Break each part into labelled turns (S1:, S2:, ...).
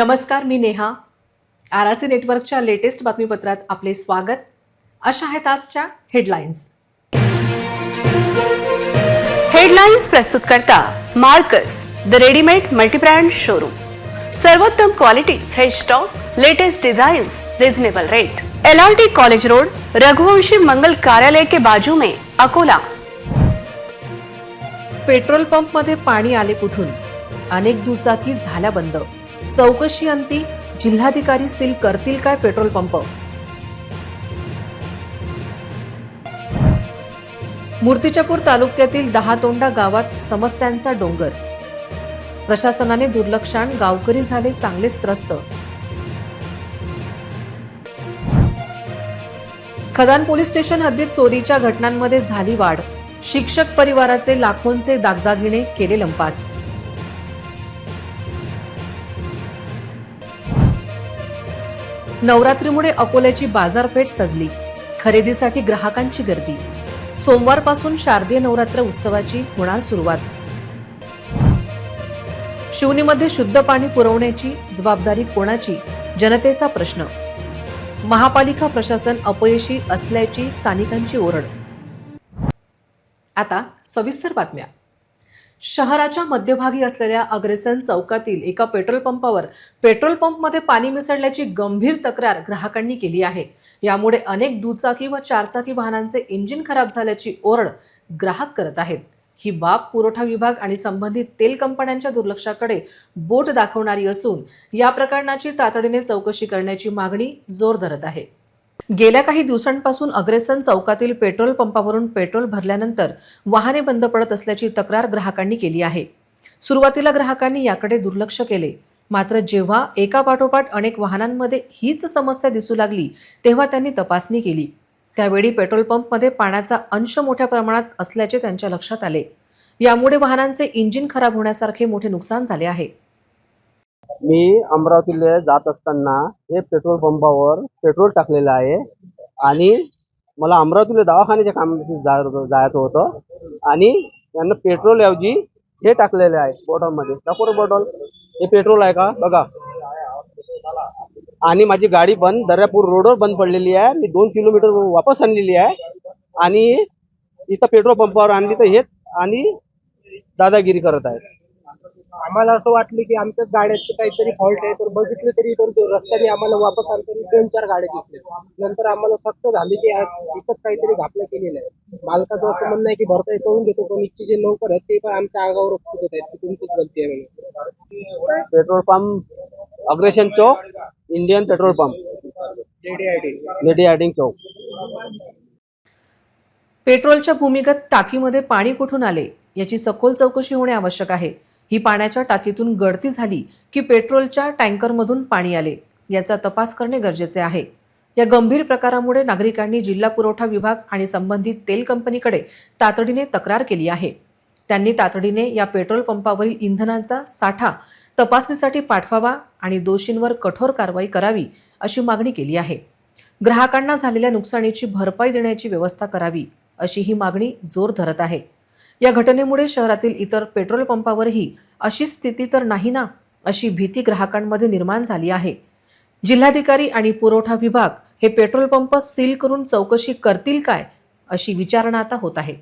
S1: नमस्कार मी नेहा. आर नेटवर्कच्या लेटेस्ट बातमीपत्रात आपले स्वागत. अशा आहेत आजच्या हेडलाईन्स.
S2: हेडलाईन्स प्रस्तुत करता Marcus the readymade multibrand showroom. सर्वोत्तम quality fresh stock latest design reasonable rate. L R T college road Raghuvanshi मंगल कार्यालय के बाजू में अकोला.
S1: पेट्रोल पंपमध्ये पाणी आले कुठून? अनेक दुचाकी झाल्या बंद. चौकशी अंती जिल्हाधिकारी सील करतील काय पेट्रोल पंप? मूर्तिजापूर तालुक्यातील दहातोंडा गावात समस्यांचा डोंगर. प्रशासनाने दुर्लक्षान गावकरी झाले चांगलेच त्रस्त. खदान पोलीस स्टेशन हद्दीत चोरीच्या घटनांमध्ये झाली वाढ. शिक्षक परिवाराचे लाखोंचे दागदागिने केले लंपास. नवरात्रीमुळे अकोल्याची बाजारपेठ सजली. खरेदीसाठी ग्राहकांची गर्दी. सोमवारपासून शारदीय नवरात्र उत्सवाची होणार सुरुवात. शिवनीमध्ये शुद्ध पाणी पुरवण्याची जबाबदारी कोणाची? जनतेचा प्रश्न. महापालिका प्रशासन अपयशी असल्याची स्थानिकांची ओरड. आता सविस्तर बातम्या. शहराच्या मध्यभागी असलेल्या अग्रेसन चौकातील एका पेट्रोल पंपावर पेट्रोल पंपमध्ये पाणी मिसळल्याची गंभीर तक्रार ग्राहकांनी केली आहे. यामुळे अनेक दुचाकी व चारचाकी वाहनांचे इंजिन खराब झाल्याची ओरड ग्राहक करत आहेत. ही बाब पुरवठा विभाग आणि संबंधित तेल कंपन्यांच्या दुर्लक्षाकडे बोट दाखवणारी असून या प्रकरणाची तातडीने चौकशी करण्याची मागणी जोर धरत आहे. गेल्या काही दिवसांपासून अग्रेसन चौकातील पेट्रोल पंपावरून पेट्रोल भरल्यानंतर वाहने बंद पडत असल्याची तक्रार ग्राहकांनी केली आहे. सुरुवातीला ग्राहकांनी याकडे दुर्लक्ष केले. मात्र जेव्हा एका पाठोपाठ अनेक वाहनांमध्ये हीच समस्या दिसू लागली तेव्हा त्यांनी तपासणी केली. त्यावेळी पेट्रोल पंपमध्ये पाण्याचा अंश मोठ्या प्रमाणात असल्याचे त्यांच्या लक्षात आले. यामुळे वाहनांचे इंजिन खराब होण्यासारखे मोठे नुकसान झाले आहे.
S3: मी अमरावतीला जात असताना हे पेट्रोल पंपावर पेट्रोल टाकलेलं आहे. आणि मला अमरावतीला दवाखान्याच्या कामासाठी जा- जायचं होतं. आणि यांना पेट्रोल ऐवजी हे टाकलेले आहे बॉटलमध्ये. दाखव बॉटल. हे पेट्रोल आहे का? बघा. आणि माझी गाडी बंद दर्यापूर रोडवर बंद पडलेली आहे. मी दोन किलोमीटर वापस आणलेली आहे. आणि इथं पेट्रोल पंपावर आणली तर हेच आणि दादागिरी करत आहेत.
S4: आम्हाला असं वाटलं की आमच्याच गाड्याचे काहीतरी फॉल्ट आहे तर बघितलं तरी तर तो रस्त्याने आम्हाला वापस आणताना दोन चार गाड्या दिसल्या नंतर आम्हाला फक्त झाले की इथंच काहीतरी घापलं केलेलं आहे. मालकाचं असं म्हणणं आहे की भरपाई करून घेतो पण इथचे जे नोकर आहेत ते पण आमच्या आगावर फुटत आहेत की तुमचीच गलती आहे म्हणून.
S3: Petrol pump Agrasen Chowk Indian petrol pump. Lady Hardinge Chowk.
S1: पेट्रोलच्या भूमिगत टाकीमध्ये पाणी कुठून आले याची सखोल चौकशी होणे आवश्यक आहे. ही पाण्याच्या टाकीतून गळती झाली की पेट्रोलच्या टँकरमधून पाणी आले. याचा तपास करणे गरजेचे आहे. या गंभीर प्रकारामुळे नागरिकांनी जिल्हा पुरवठा विभाग आणि संबंधित तेल कंपनीकडे तातडीने तक्रार केली आहे. त्यांनी तातडीने या पेट्रोल पंपावरील इंधनाचा साठा तपासणीसाठी पाठवावा आणि दोषींवर कठोर कारवाई करावी अशी मागणी केली आहे. ग्राहकांना झालेल्या नुकसानीची भरपाई देण्याची व्यवस्था करावी अशी ही मागणी जोर धरत आहे. या घटनेमुळे शहरातील इतर पेट्रोल पंपावरही अशी स्थिती तर नाही ना अशी भीती ग्राहकांमध्ये निर्माण झाली आहे. जिल्हाधिकारी आणि पुरवठा विभाग हे पेट्रोल पंप सील करून चौकशी करतील काय अशी विचारणा आता होत आहे.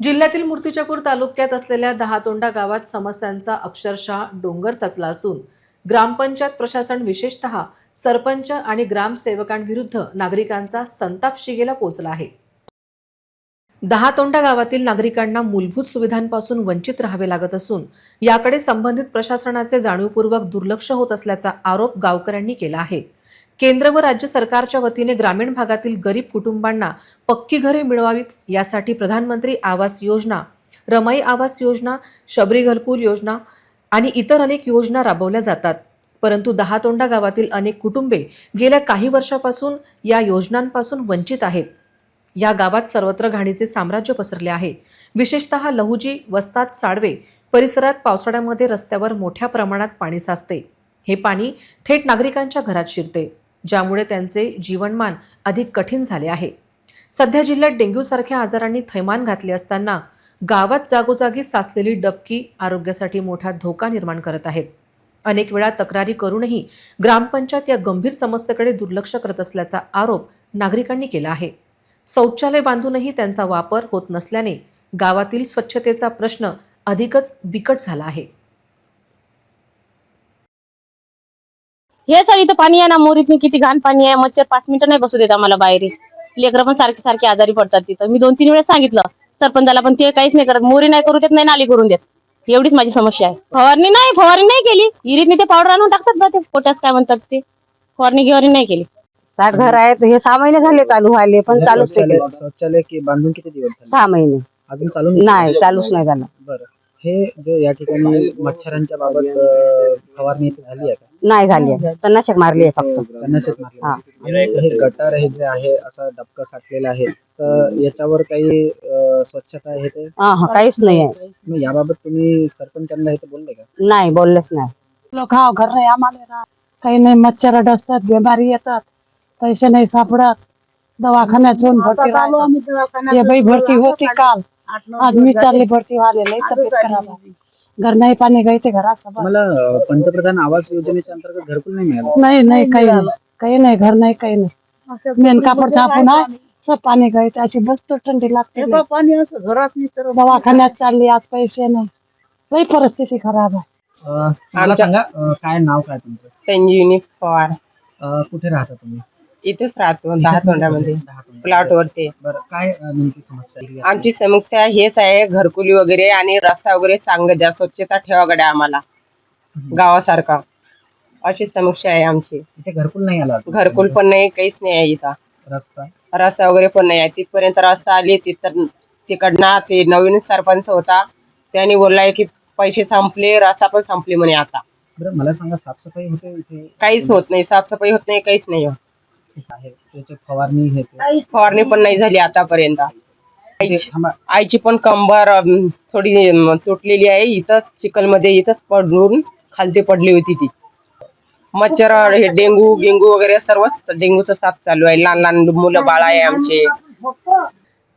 S1: जिल्ह्यातील मूर्तिजापूर तालुक्यात असलेल्या दहातोंडा गावात समस्यांचा अक्षरशः डोंगर साचला असून ग्रामपंचायत प्रशासन विशेषतः सरपंच आणि ग्रामसेवकांविरुद्ध नागरिकांचा संताप शिगेला पोहोचला आहे. दहातोंडा गावातील नागरिकांना मूलभूत सुविधांपासून वंचित राहावे लागत असून याकडे संबंधित प्रशासनाचे जाणीवपूर्वक दुर्लक्ष होत असल्याचा आरोप गावकऱ्यांनी केला आहे. केंद्र व राज्य सरकारच्या वतीने ग्रामीण भागातील गरीब कुटुंबांना पक्की घरे मिळवावीत यासाठी प्रधानमंत्री आवास योजना रमाई आवास योजना शबरी घरकुल योजना आणि इतर अनेक योजना राबवल्या जातात. परंतु दहातोंडा गावातील अनेक कुटुंबे गेल्या काही वर्षापासून या योजनांपासून वंचित आहेत. या गावात सर्वत्र घाणीचे साम्राज्य पसरले आहे. विशेषतः लहुजी वस्तात साडवे परिसरात पावसाळ्यामध्ये रस्त्यावर मोठ्या प्रमाणात पाणी साचते. हे पाणी थेट नागरिकांच्या घरात शिरते ज्यामुळे त्यांचे जीवनमान अधिक कठीण झाले आहे. सध्या जिल्ह्यात डेंग्यूसारख्या आजारांनी थैमान घातले असताना गावात जागोजागी साचलेली डबकी आरोग्यासाठी मोठा धोका निर्माण करत आहेत. अनेक वेळा तक्रारी करूनही ग्रामपंचायत या गंभीर समस्येकडे दुर्लक्ष करत असल्याचा आरोप नागरिकांनी केला आहे. शौचालय बांधूनही त्यांचा वापर होत नसल्याने गावातील स्वच्छतेचा प्रश्न अधिकच बिकट झाला आहे.
S5: हे सर इथं पाणी आहे ना मोरीत किती घाण पाणी आहे. मच्छर पाच मिनिटं नाही बसू देत आम्हाला बाहेर. लेकरं पण सारखे सारखे आजारी पडतात तिथं. मी दोन तीन वेळेस सांगितलं सरपंचाला पण ते काहीच नाही करत. मोरी नाही करू देत नाही नाली करून देत. एवढीच माझी समस्या आहे. फवारणी नाही फवारणी नाही केली. इरीतनी ते पावडर आणून टाकतात ना ते. पोटास काय म्हणतात ते. फवारणी गिवारणी नाही केली.
S6: साठ घर आहेत हे सहा महिने झाले चालू व्हायले पण चालूच केले.
S7: शौचालय की बांधून किती दिवस झाले?
S6: सहा महिने.
S7: अजून चालू
S6: नाही चालूच नाही झालं.
S7: बरं. हे जे या ठिकाणी मच्छरांच्या बाबत अं, फवारणी इथे झाली आहे का?
S6: नाही झाली आहे. तणनाशक मारली आहे फक्त.
S7: त्यांना शेत मारलं.
S6: हा.
S7: आणि हे गटार हे जे आहे असं डबकं साठलेलं आहे तर याच्यावर काही अं, स्वच्छता आहे ते?
S6: हा हा काहीच नाही आहे.
S7: मग याबाबत तुम्ही सरपंचांना हे बोलले का?
S6: नाही बोललेच नाही.
S8: लोक हा घर नाही आम्हाला. राहत. काही नाही मच्छर डसतात बिमारी येतात. पैसे नाही सापडत. दवाखान्यात जाऊन भरती. हे बाई भरती होती काल. आज मी चालली भरती व्हायला. लई तब्येत खराब आहे. घर नाही पाणी गायते घरासोबत
S7: मला अं, पंतप्रधान आवास योजनेच्या अंतर्गत घरकुल नाही मिळालं.
S8: नाही नाही काही नाही. काही नाही घर नाही काही नाही. मेन कापड छापून आहे. सब पाणी गायते अशी बसतो थंडी लागते. दवाखान्यात चालली आज पैसे नाही. लई परिस्थिती खराब आहे.
S7: अं, मला सांगा. अं, काय नाव काय तुमचं?
S9: संजीवनी पवार.
S7: अं, कुठे राहता तुम्ही?
S9: इथेच राहतो दहा तोंडामध्ये. प्लॉट वरती
S7: बरं काय अं, नेमकी समस्या आहे?
S9: आमची समस्या हेच आहे घरकुली वगैरे आणि रस्ता वगैरे चांगलं द्या स्वच्छता ठेवा गड्या आम्हाला गावासारखा. अशी समस्या आहे आमची.
S7: इथे घरकुल नाही आला अजून.
S9: घरकुल पण नाही काहीच नाही आहे इथं.
S7: रस्ता?
S9: रस्ता वगैरे पण नाही आहे. तिथपर्यंत रस्ता आली तिथं तिकडनं ते नवीन सरपंच होता. त्याने बोललाय की पैसे संपले रस्ता पण संपले म्हणे आता.
S7: बरं मला सांगा साफसफाई होते इथे?
S9: काहीच होत नाही साफसफाई होत नाही काहीच नाही होत.
S7: आहे. त्याची फवारणी हे ते.
S9: फवारणी पण नाही झाली आतापर्यंत.
S7: थांबा.
S9: आईची पण कंबर अम, थोडी अम, तुटलेली आहे. इथंच चिखलमध्ये इथंच पडून खालती पडली होती ती. मच्छर हे डेंगू गेंगू वगैरे सर्वच डेंगूचा साप चालू आहे. लहान लहान मुलं बाळ आहे आमचे.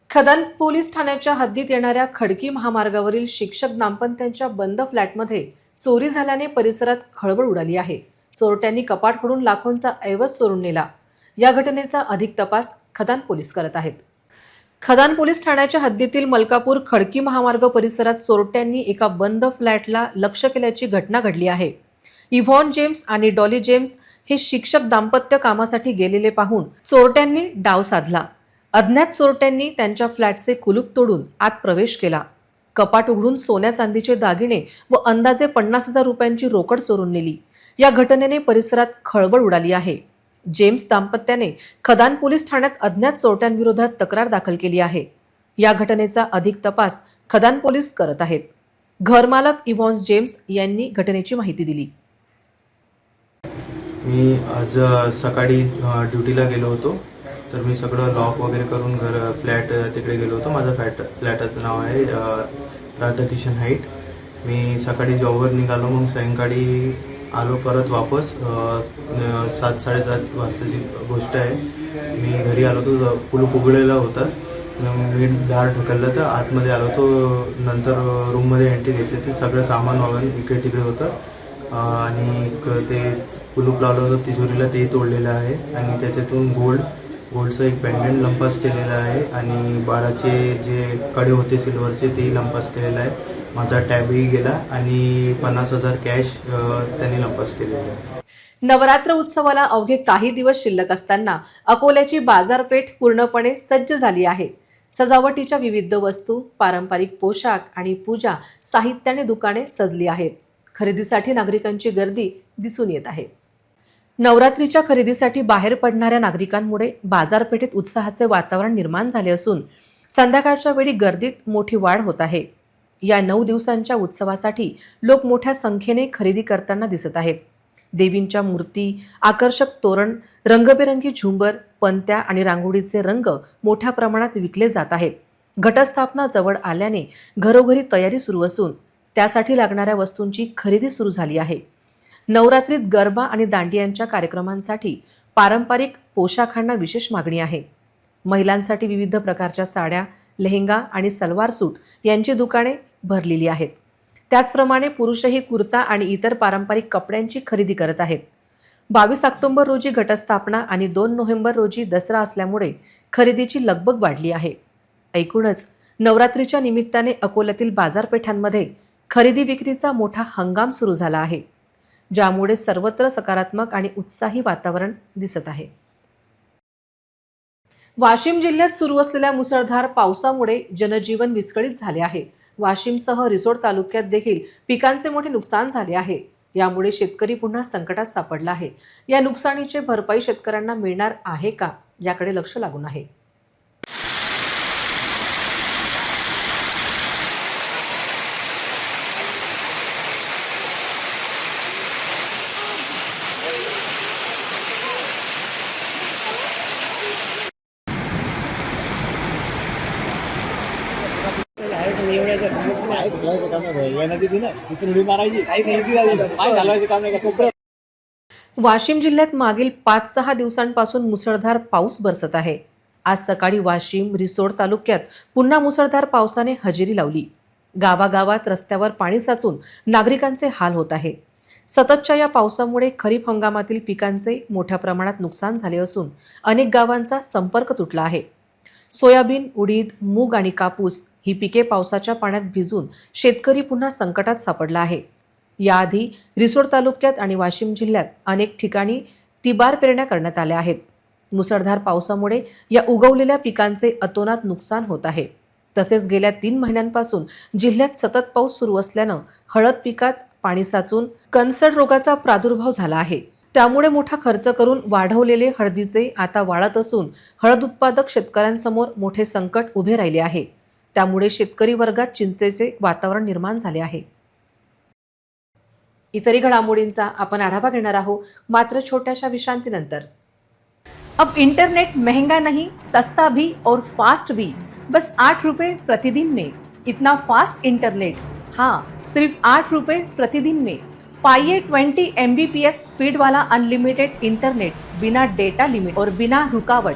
S1: खदान पोलीस ठाण्याच्या हद्दीत येणाऱ्या खडकी महामार्गावरील शिक्षक दाम्पत्यांच्या बंद फ्लॅटमध्ये चोरी झाल्याने परिसरात खळबळ उडाली आहे. चोरट्यांनी कपाट फोडून लाखोंचा ऐवज चोरून नेला. या घटनेचा अधिक तपास खदान पोलीस करत आहेत. खदान पोलीस ठाण्याच्या हद्दीतील मलकापूर खडकी महामार्ग परिसरात चोरट्यांनी एका बंद फ्लॅटला लक्ष केल्याची घटना घडली आहे. इव्हॉन जेम्स आणि डॉली जेम्स हे शिक्षक दाम्पत्य कामासाठी गेलेले पाहून चोरट्यांनी डाव साधला. अज्ञात चोरट्यांनी त्यांच्या फ्लॅटचे कुलूप तोडून आत प्रवेश केला. कपाट उघडून सोन्या चांदीचे दागिने व अंदाजे पन्नास हजार रुपयांची रोकड चोरून नेली. या घटनेने परिसरात खळबळ उडाली आहे. जेम्स दाम्पत्याने खदान पोलीस ठाण्यात अज्ञात चोरट्यांविरोधात तक्रार दाखल केली आहे. या घटनेचा अधिक तपास खदान पोलीस करत आहेत. घरमालक इव्हॉन्स जेम्स यांनी घटनेची माहिती दिली.
S10: मी आज सकाळी ड्युटीला गेलो होतो. तर मी सगळं लॉक वगैरे करून घर फ्लॅट तिकडे गेलो होतो. माझं फ्लॅट फ्लॅटाचं नाव आहे राधाकिशन हाईट. मी सकाळी जॉबवर निघालो. मग सायंकाळी आलो परत वापस सात साडेसात वाजताची गोष्ट आहे. मी घरी आलो तो कुलूप उघडलेला होता. मी दार ढकललं तर आतमध्ये आलो तो नंतर रूममध्ये एंट्री घेतली ते सगळं सामान वगैरे इकडे तिकडे होतं आणि क- ते कुलूप लावलं होतं तिजोरीला ते तोडलेलं आहे. आणि त्याच्यातून गोल्ड गोल्डचं एक पेंडंट लंपास केलेलं आहे. आणि बाळाचे जे कडे होते सिल्वरचे तेही लंपास केलेलं आहे. माझा टॅबही गेला आणि पन्नास हजार कॅश त्यांनी लंपास केलेलं
S1: नवरात्र उत्सवाला अवघे काही दिवस शिल्लक असताना अकोल्याची बाजारपेठ पूर्णपणे सज्ज झाली आहे. सजावटीच्या विविध वस्तू पारंपरिक पोशाख आणि पूजा साहित्याने दुकाने सजली आहेत. खरेदीसाठी नागरिकांची गर्दी दिसून येत आहे. नवरात्रीच्या खरेदीसाठी बाहेर पडणाऱ्या नागरिकांमुळे बाजारपेठेत उत्साहाचे वातावरण निर्माण झाले असून संध्याकाळच्या वेळी गर्दीत मोठी वाढ होत आहे. या नऊ दिवसांच्या उत्सवासाठी लोक मोठ्या संख्येने खरेदी करताना दिसत आहेत. देवींच्या मूर्ती आकर्षक तोरण रंगबेरंगी झुंबर पंत्या आणि रांगोळीचे रंग मोठ्या प्रमाणात विकले जात आहेत. घटस्थापना जवळ आल्याने घरोघरी तयारी सुरू असून त्यासाठी लागणाऱ्या वस्तूंची खरेदी सुरू झाली आहे. नवरात्रीत गरबा आणि दांडियांच्या कार्यक्रमांसाठी पारंपरिक पोशाखांना विशेष मागणी आहे. महिलांसाठी विविध प्रकारच्या साड्या लेहंगा आणि सलवार सूट यांची दुकाने भरलेली आहेत. त्याचप्रमाणे पुरुषही कुर्ता आणि इतर पारंपरिक कपड्यांची खरेदी करत आहेत. बावीस ऑक्टोंबर रोजी घटस्थापना आणि दोन नोव्हेंबर रोजी दसरा असल्यामुळे खरेदीची लगबग वाढली आहे. ऐकूनच नवरात्रीच्या निमित्ताने अकोल्यातील बाजारपेठांमध्ये खरेदी विक्रीचा मोठा हंगाम सुरू झाला आहे ज्यामुळे सर्वत्र सकारात्मक आणि उत्साही वातावरण दिसत आहे. वाशिम जिल्ह्यात सुरू असलेल्या मुसळधार पावसामुळे जनजीवन विस्कळीत झाले आहे. वाशिमसह रिसोड तालुक्यात देखील पिकांचे मोठे नुकसान झाले आहे. यामुळे शेतकरी पुन्हा संकटात सापडला आहे. या नुकसानीचे भरपाई शेतकऱ्यांना मिळणार आहे का? याकडे लक्ष लागून आहे. वाशिम जिल्ह्यात मागील पाच सहा दिवसांपासून मुसळधार पाऊस बरसत आहे. आज सकाळी वाशिम रिसोड तालुक्यात पुन्हा मुसळधार पावसाने हजेरी लावली. गावागावात रस्त्यावर पाणी साचून नागरिकांचे हाल होत आहे. सततच्या या पावसामुळे खरीप हंगामातील पिकांचे मोठ्या प्रमाणात नुकसान झाले असून अनेक गावांचा संपर्क तुटला आहे. सोयाबीन उडीद मूग आणि कापूस ही पिके पावसाच्या पाण्यात भिजून शेतकरी पुन्हा संकटात सापडला आहे. याआधी रिसोड तालुक्यात आणि वाशिम जिल्ह्यात अनेक ठिकाणी तिबार पेरण्या करण्यात आल्या आहेत. मुसळधार पावसामुळे या उगवलेल्या पिकांचे अतोनात नुकसान होत आहे. तसेच गेल्या तीन महिन्यांपासून जिल्ह्यात सतत पाऊस सुरू असल्यानं हळद पिकात पाणी साचून कणसड रोगाचा प्रादुर्भाव झाला आहे. त्यामुळे मोठा खर्च करून वाढवलेले हळदीचे आता वाळत असून हळद उत्पादक शेतकऱ्यांसमोर मोठे संकट उभे राहिले आहे. त्यामुळे शेतकरी वर्गात चिंतेचे वातावरण निर्माण झाले आहे. इतरही घडामोडींचा आपण आढावा घेणार आहोत मात्र छोट्याशा विश्रांतीनंतर. अब इंटरनेट महंगा नहीं सस्ता भी और फास्ट भी. बस आठ रुपये प्रतिदिन में. इतना फास्ट इंटरनेट हाँ सिर्फ आठ रुपये प्रतिदिन में. पाइए 20 एम स्पीड वाला अनलिमिटेड इंटरनेट बिना डेटा लिमिट और बिना रुकावट.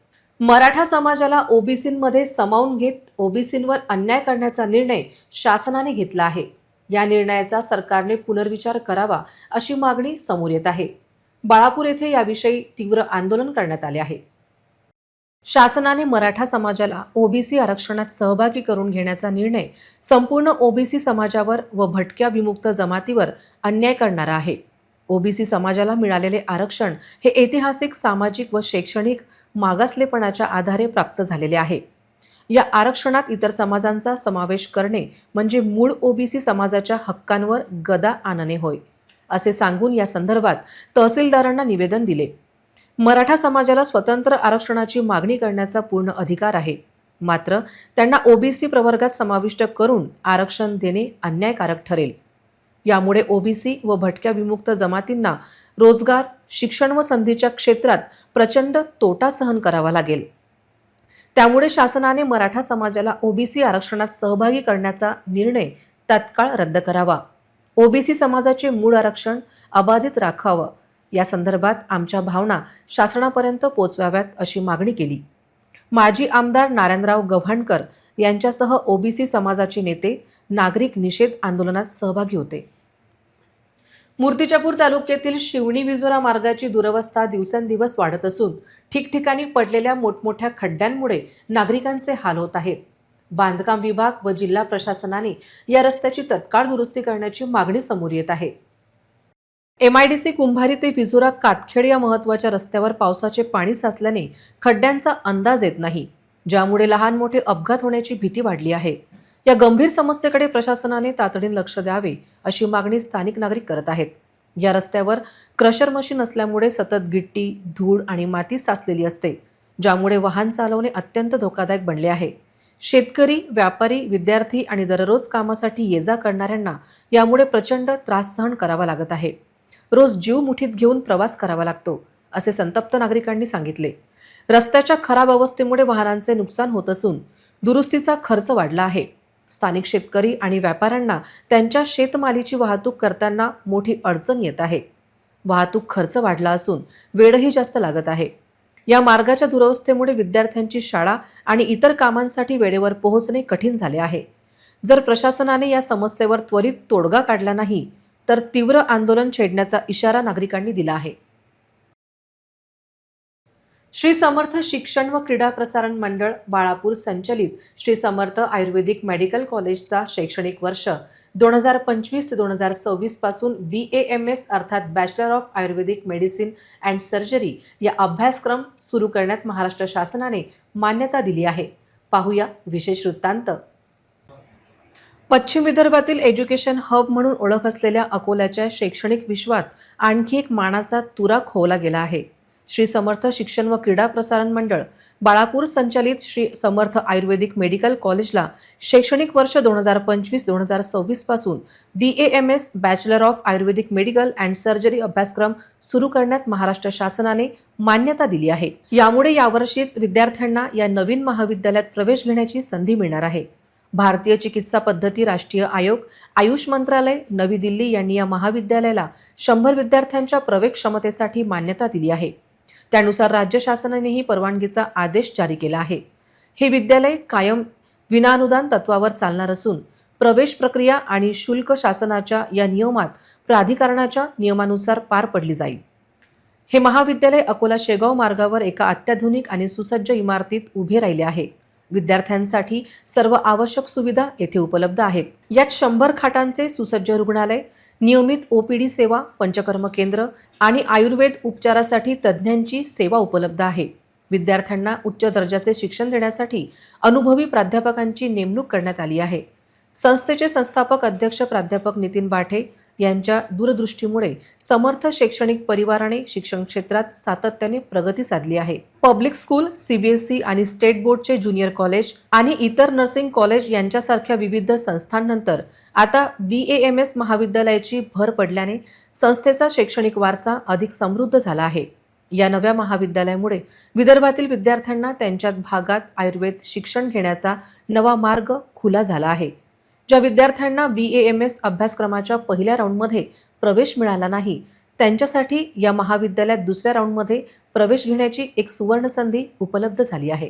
S1: मराठा समाजाला ओबीसींमध्ये सामावून घेत ओबीसींवर अन्याय करण्याचा निर्णय शासनाने घेतला आहे. या निर्णयाचा सरकारने पुनर्विचार करावा अशी मागणी समोर येत आहे. बाळापूर येथे याविषयी तीव्र आंदोलन करण्यात आले आहे. शासनाने मराठा समाजाला ओबीसी आरक्षणात सहभागी करून घेण्याचा निर्णय संपूर्ण ओबीसी समाजावर व भटक्या विमुक्त जमातीवर अन्याय करणारा आहे. ओबीसी समाजाला मिळालेले आरक्षण हे ऐतिहासिक सामाजिक व शैक्षणिक मागासलेपणाच्या आधारे प्राप्त झालेले आहे. या आरक्षणात इतर समाजांचा समावेश करणे म्हणजे मूळ ओबीसी समाजाच्या हक्कांवर गदा आणणे होय असे सांगून या संदर्भात तहसीलदारांना निवेदन दिले. मराठा समाजाला स्वतंत्र आरक्षणाची मागणी करण्याचा पूर्ण अधिकार आहे. मात्र त्यांना ओबीसी प्रवर्गात समाविष्ट करून आरक्षण देणे अन्यायकारक ठरेल. यामुळे ओबीसी व भटक्या विमुक्त जमातींना रोजगार शिक्षण व संधीच्या क्षेत्रात प्रचंड तोटा सहन करावा लागेल. त्यामुळे शासनाने मराठा समाजाला ओबीसी आरक्षणात सहभागी करण्याचा निर्णय तत्काळ रद्द करावा. ओबीसी समाजाचे मूळ आरक्षण अबाधित राखावं. या संदर्भात आमच्या भावना शासनापर्यंत पोचवाव्यात अशी मागणी केली. माजी आमदार नारायणराव गव्हाणकर यांच्यासह ओबीसी समाजाचे नेते नागरिक निषेध आंदोलनात सहभागी होते. मूर्तिजापूर तालुक्यातील शिवणी विजोरा मार्गाची दुरवस्था दिवसेंदिवस वाढत असून ठिकठिकाणी पडलेल्या मोठमोठ्या खड्ड्यांमुळे नागरिकांचे हाल होत आहेत. बांधकाम विभाग व जिल्हा प्रशासनाने या रस्त्याची तत्काळ दुरुस्ती करण्याची मागणी समोर येत आहे. एमआयडीसी कुंभारी ते विजोरा कातखेड या महत्त्वाच्या रस्त्यावर पावसाचे पाणी साचल्याने खड्ड्यांचा अंदाज येत नाही ज्यामुळे लहान मोठे अपघात होण्याची भीती वाढली आहे. या गंभीर समस्येकडे प्रशासनाने तातडीने लक्ष द्यावे अशी मागणी स्थानिक नागरिक करत आहेत. या रस्त्यावर क्रशर मशीन असल्यामुळे सतत गिट्टी धूळ आणि माती साचलेली असते ज्यामुळे वाहन चालवणे अत्यंत धोकादायक बनले आहे. शेतकरी व्यापारी विद्यार्थी आणि दररोज कामासाठी ये जा करणाऱ्यांना यामुळे प्रचंड त्रास सहन करावा लागत आहे. रोज जीव मुठीत घेऊन प्रवास करावा लागतो असे संतप्त नागरिकांनी सांगितले. रस्त्याच्या खराब अवस्थेमुळे वाहनांचे नुकसान होत असून दुरुस्तीचा खर्च वाढला आहे. स्थानिक शेतकरी आणि व्यापाऱ्यांना त्यांच्या शेतमालीची वाहतूक करताना मोठी अडचण येत आहे. वाहतूक खर्च वाढला असून वेळही जास्त लागत आहे. या मार्गाच्या दुरवस्थेमुळे विद्यार्थ्यांची शाळा आणि इतर कामांसाठी वेळेवर पोहोचणे कठीण झाले आहे. जर प्रशासनाने या समस्येवर त्वरित तोडगा काढला नाही तर तीव्र आंदोलन छेडण्याचा इशारा नागरिकांनी दिला आहे. श्री समर्थ शिक्षण व क्रीडा प्रसारण मंडळ बाळापूर संचलित श्री समर्थ आयुर्वेदिक मेडिकल कॉलेजचा शैक्षणिक वर्ष दोन हजार पंचवीस ते दोन हजार सव्वीसपासून बी ए एम एस अर्थात bachelor of Ayurvedic medicine and surgery या अभ्यासक्रम सुरू करण्यात महाराष्ट्र शासनाने मान्यता दिली आहे. पाहूया विशेष वृत्तांत. पश्चिम विदर्भातील एज्युकेशन हब म्हणून ओळख असलेल्या अकोल्याच्या शैक्षणिक विश्वात आणखी एक मानाचा तुरा खोवला गेला आहे. श्री समर्थ शिक्षण व क्रीडा प्रसारण मंडळ बाळापूर संचालित श्री समर्थ आयुर्वेदिक मेडिकल कॉलेजला शैक्षणिक वर्ष दोन हजार पंचवीस दोन हजार सव्वीसपासून B A M S bachelor of Ayurvedic medical and surgery अभ्यासक्रम सुरू करण्यात महाराष्ट्र शासनाने मान्यता दिली आहे. यामुळे यावर्षीच विद्यार्थ्यांना या नवीन महाविद्यालयात प्रवेश घेण्याची संधी मिळणार आहे. भारतीय चिकित्सा पद्धती राष्ट्रीय आयोग आयुष मंत्रालय नवी दिल्ली यांनी या महाविद्यालयाला शंभर विद्यार्थ्यांच्या प्रवेश क्षमतेसाठी मान्यता दिली आहे. त्यानुसार राज्य शासनानेही परवानगीचा आदेश जारी केला आहे. हे विद्यालय कायम विनानुदान तत्वावर चालणार असून प्रवेश प्रक्रिया आणि शुल्क शासनाच्या या नियमात प्राधिकरणाच्या नियमानुसार पार पडली जाईल. हे महाविद्यालय अकोला शेगाव मार्गावर एका अत्याधुनिक आणि सुसज्ज इमारतीत उभे राहिले आहे. विद्यार्थ्यांसाठी सर्व आवश्यक सुविधा येथे उपलब्ध आहेत. यात शंभर खाटांचे सुसज्ज रुग्णालय नियमित ओपीडी सेवा पंचकर्म केंद्र आणि आयुर्वेद उपचारासाठी तज्ज्ञांची सेवा उपलब्ध आहे. विद्यार्थ्यांना उच्च दर्जाचे शिक्षण देण्यासाठी अनुभवी प्राध्यापकांची नेमणूक करण्यात आली आहे. संस्थेचे संस्थापक अध्यक्ष प्राध्यापक नितीन बाठे यांच्या दूरदृष्टीमुळे समर्थ शैक्षणिक परिवाराने शिक्षण क्षेत्रात सातत्याने प्रगती साधली आहे. पब्लिक स्कूल सीबीएसई आणि स्टेट बोर्डचे ज्युनियर कॉलेज आणि इतर नर्सिंग कॉलेज यांच्यासारख्या विविध संस्थांनंतर आता बी ए एम एस महाविद्यालयाची भर पडल्याने संस्थेचा शैक्षणिक वारसा अधिक समृद्ध झाला आहे. या नव्या महाविद्यालयामुळे विदर्भातील विद्यार्थ्यांना त्यांच्या भागात आयुर्वेद शिक्षण घेण्याचा नवा मार्ग खुला झाला आहे. ज्या विद्यार्थ्यांना बी ए एम एस अभ्यासक्रमाच्या पहिल्या राऊंडमध्ये प्रवेश मिळाला नाही त्यांच्यासाठी या महाविद्यालयात दुसऱ्या राऊंडमध्ये प्रवेश घेण्याची एक सुवर्ण संधी उपलब्ध झाली आहे.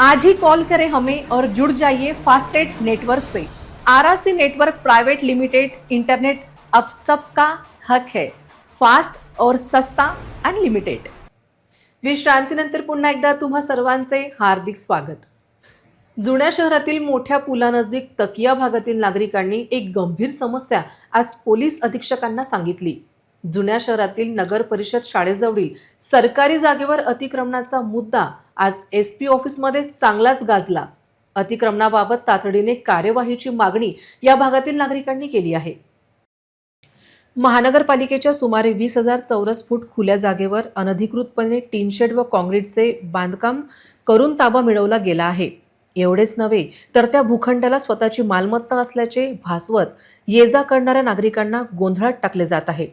S1: आज ही कॉल करें हमें और जुड़ जाइए फास्टेट नेटवर्क से। RRC network private limited internet अब सबका हक है। फास्ट और सस्ता अनलिमिटेड विश्रांतीनंतर पुन्हा एकदा तुम्हा सर्वांचे हार्दिक स्वागत। जुन्या शहरातील मोठ्या पुलानजीक तकिया भागातील नागरिकांनी एक गंभीर समस्या आज पोलीस अधीक्षकांना सांगितली. जुन्या शहरातील नगर परिषद शाळेजवळील सरकारी जागेवर अतिक्रमणाचा मुद्दा आज एस पी ऑफिसमध्ये चांगलाच गाजला. अतिक्रमणाबाबत तातडीने कार्यवाहीची मागणी या भागातील नागरिकांनी केली आहे. महानगरपालिकेच्या सुमारे वीस हजार चौरस फूट खुल्या जागेवर अनधिकृतपणे टीनशेड व काँक्रीटचे बांधकाम करून ताबा मिळवला गेला आहे. एवढेच नव्हे तर त्या भूखंडाला स्वतःची मालमत्ता असल्याचे भासवत ये जा करणाऱ्या नागरिकांना गोंधळात टाकले जात आहे.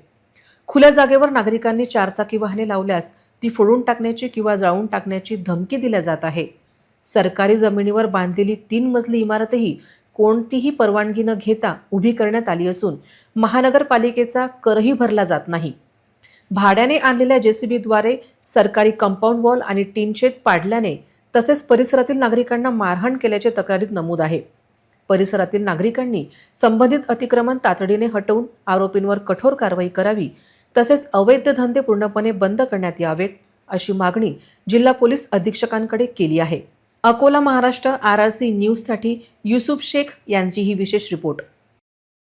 S1: खुल्या जागेवर नागरिकांनी चारचाकी वाहने लावल्यास ती फोडून टाकण्याची किंवा जाळून टाकण्याची धमकी दिल्या जात आहे. सरकारी जमिनीवर बांधलेली तीन मजली इमारतही कोणतीही परवानगी न घेता उभी करण्यात आली असून महानगरपालिकेचा करही भरला जात नाही. भाड्याने आणलेल्या जेसीबीद्वारे सरकारी कंपाऊंड वॉल आणि टीनशेड पाडल्याने तसेच परिसरातील नागरिकांना मारहाण केल्याचे तक्रारीत नमूद आहे. परिसरातील नागरिकांनी संबंधित अतिक्रमण तातडीने हटवून आरोपींवर कठोर कारवाई करावी तसेच अवैध धंदे पूर्णपणे बंद करण्यात यावेत अशी मागणी जिल्हा पोलीस अधीक्षकांकडे केली आहे. Akola Maharashtra R R C न्यूजसाठी युसुफ शेख यांची ही विशेष रिपोर्ट.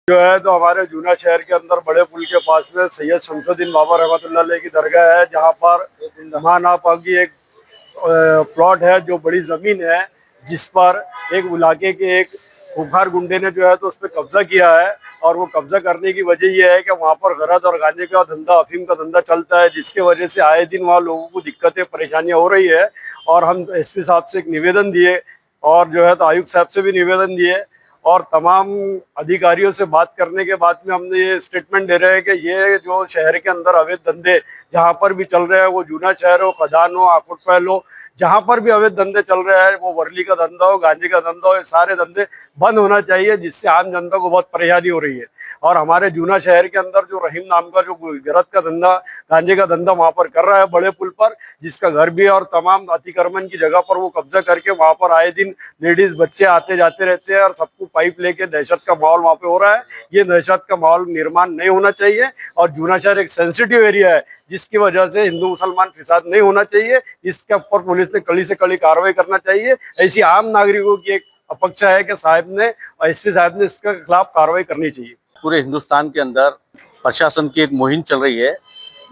S11: जो है तो हमारे जूना शहर के अंदर बड़े पुल के पास में सैयद शमसुद्दीन बाबा रहमतुल्लाह की दरगाह है जहाँ पर महानापागी एक प्लॉट है जो बड़ी जमीन है जिस पर एक इलाके के एक खुखार गुंडे ने जो है तो उस पर कब्जा किया है और वो कब्जा करने की वजह यह है कि वहाँ पर गरद और गांजे का धंधा, अफीम का धंधा चलता है, जिसके वजह से आए दिन वहाँ लोगों को दिक्कतें, परेशानियाँ हो रही है और हम एसपी साहब से एक निवेदन दिए और जो है तो आयुक्त साहब से भी निवेदन दिए और तमाम अधिकारियों से बात करने के बाद में हमने ये स्टेटमेंट दे रहे हैं कि ये जो शहर के अंदर अवैध धंधे जहाँ पर भी चल रहे हैं, वो जूना शहर हो, खदान हो, आकुट पहल हो जहाँ पर भी अवैध धंधे चल रहे हैं, वो वर्ली का धंधा हो गांजे का धंधा हो, ये सारे धंधे बंद होना चाहिए, जिससे आम जनता को बहुत परेशानी हो रही है। और हमारे जूना शहर के अंदर जो रहीम नाम का जो गरत का धंधा गांजे का धंधा वहाँ पर कर रहा है, बड़े पुल पर, जिसका घर भी और तमाम अतिक्रमण की जगह पर वो कब्जा करके वहाँ पर आए दिन लेडीज़ बच्चे आते जाते रहते हैं और सबको पाइप लेके दहशत का माहौल वहाँ पे हो रहा है। ये दहशत का माहौल निर्माण नहीं होना चाहिए और जूना शहर एक सेंसिटिव एरिया है, जिसकी वजह से हिंदू मुसलमान फिसाद नहीं होना चाहिए, इसके ऊपर पुलिस ने कड़ी से कड़ी कार्रवाई करना चाहिए। ऐसी आम नागरिकों की एक अपेक्षा है कि साहब ने एस पी साहब ने इसके खिलाफ कार्रवाई करनी चाहिए।
S12: पूरे हिंदुस्तान के अंदर प्रशासन की एक मुहिम चल रही है,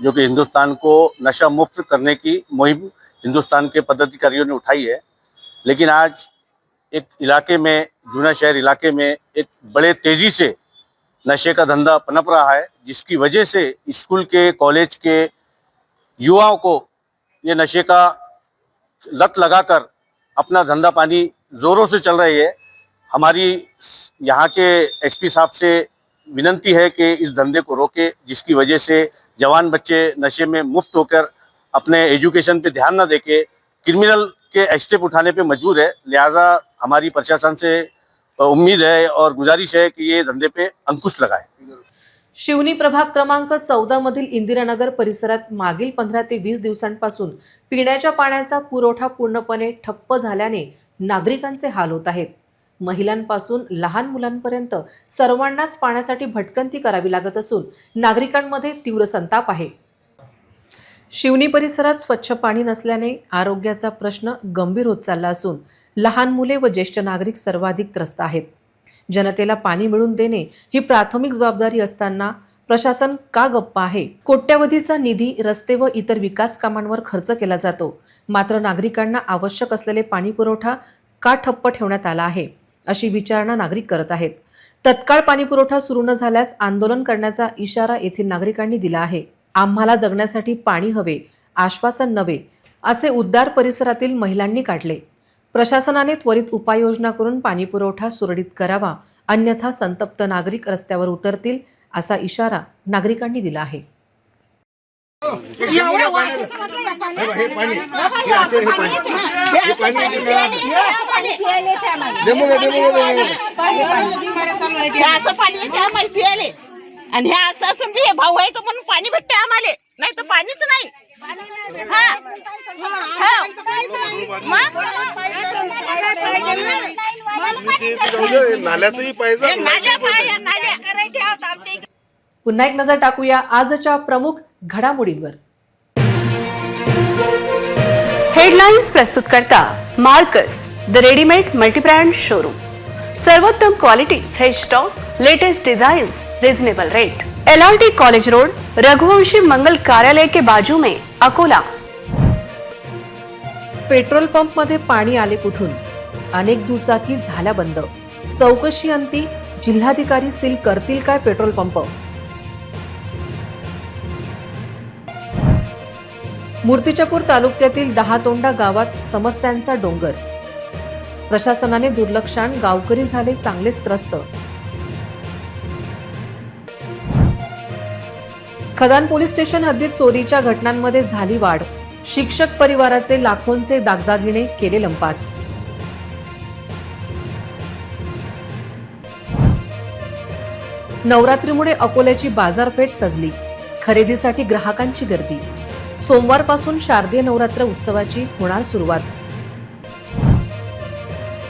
S12: जो कि हिंदुस्तान को नशा मुक्त करने की मुहिम हिंदुस्तान के पदाधिकारियों ने उठाई है। लेकिन आज एक इलाके में, जूना शहर इलाके में एक बड़े तेज़ी से नशे का धंधा पनप रहा है, जिसकी वजह से स्कूल के, कॉलेज के युवाओं को ये नशे का लत लगाकर अपना धंधा पानी जोरों से चल रही है। हमारी यहाँ के एसपी साहब से विनंती है कि इस धंधे को रोके, जिसकी वजह से जवान बच्चे नशे में मुफ़्त होकर अपने एजुकेशन पे ध्यान न देके, क्रिमिनल के स्टेप उठाने पे मजबूर है। लिहाजा हमारी प्रशासन से उम्मीद है और गुजारिश है कि ये धंधे पे अंकुश लगाए।
S1: शिवनी प्रभाग क्रमांक चौदा मधील इंदिरानगर परिसरात मागील पंधरा ते वीस दिवसांपासून पिण्याच्या पाण्याचा पुरवठा पूर्णपणे ठप्प झाल्याने नागरिकांचे हाल होत आहेत. महिलांपासून लहान मुलांपर्यंत सर्वांनाच पाण्यासाठी भटकंती करावी लागत असून नागरिकांमध्ये तीव्र संताप आहे. शिवनी परिसरात स्वच्छ पाणी नसल्याने आरोग्याचा प्रश्न गंभीर होत चालला असून लहान मुले व ज्येष्ठ नागरिक सर्वाधिक त्रस्त आहेत. जनतेला पाणी मिळून देणे ही प्राथमिक जबाबदारी असताना प्रशासन का गप्प आहे? कोट्यवधीचा निधी रस्ते व इतर विकास कामांवर खर्च केला जातो. मात्र नागरिकांना आवश्यक असलेले पाणी पुरवठा का ठप्प ठेवण्यात आला आहे अशी विचारणा नागरिक करत आहेत. तत्काळ पाणी पुरवठा सुरू न झाल्यास आंदोलन करण्याचा इशारा येथील नागरिकांनी दिला आहे. आम्हाला जगण्यासाठी पाणी हवे आश्वासन नव्हे असे उद्गार परिसरातील महिलांनी काढले. प्रशासनाने त्वरित उपाययोजना करून पाणी पुरवठा सुरळीत करावा अन्यथा संतप्त नागरिक रस्त्यावर उतरतील असा इशारा नागरिकांनी दिला आहे
S13: आणि हे असं असून हे भाऊ आहे तर म्हणून पाणी भेटते आम्हाला नाही तर पाणीच नाही हा. हा.
S11: नाल्याचंही पाहिजे
S1: पुन्हा एक नजर टाकूया आजच्या प्रमुख घडामोडींवर.
S2: हेडलाईन्स प्रस्तुत करता Marcus the readymade multibrand showroom सर्वोत्तम quality fresh stock latest designs reasonable rate L R T college road Raghuvanshi मंगल कार्यालय के बाजू में अकोला.
S1: पेट्रोल पंपमध्ये पाणी आले कुठून? अनेक दुचाकी झाल्या बंद. चौकशी अंती जिल्हाधिकारी सील करतील काय पेट्रोल पंप? मूर्तिजापूर तालुक्यातील दहातोंडा गावात समस्यांचा डोंगर. प्रशासनाने दुर्लक्षान गावकरी झाले चांगलेच त्रस्त. खदान पोलीस स्टेशन हद्दीत चोरीच्या घटनांमध्ये झाली वाढ. शिक्षक परिवाराचे लाखोंचे दागदागिने केले लंपास. नवरात्रीमुळे अकोल्याची बाजारपेठ सजली. खरेदीसाठी ग्राहकांची गर्दी. सोमवारपासून शारदीय नवरात्र उत्सवाची होणार सुरुवात.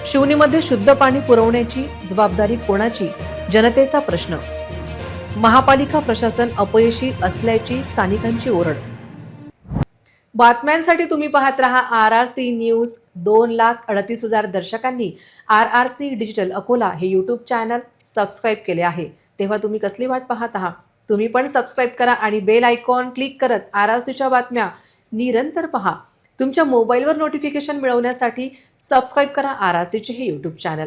S1: शिवनीमध्ये शुद्ध पाणी पुरवण्याची जबाबदारी कोणाची? जनतेचा प्रश्न. महापालिका प्रशासन अपयशी असल्याची स्थानिकांची ओरड. बातम्यांसाठी तुम्ही पाहत रहा आर आर सी न्यूज दोन लाख अडतीस हजार दर्शकांनी R R C digital Akola हे यूट्यूब चॅनल सबस्क्राईब केले आहे. तेव्हा तुम्ही कसली वाट पाहत आहात? तुम्ही पण सबस्क्राईब करा आणि बेल आयकॉन क्लिक करत आर आर सीच्या बातम्या निरंतर पहा. तुमच्या मोबाईलवर नोटिफिकेशन मिळवण्यासाठी सबस्क्राईब करा आर आर सीचे हे यूट्यूब चॅनल.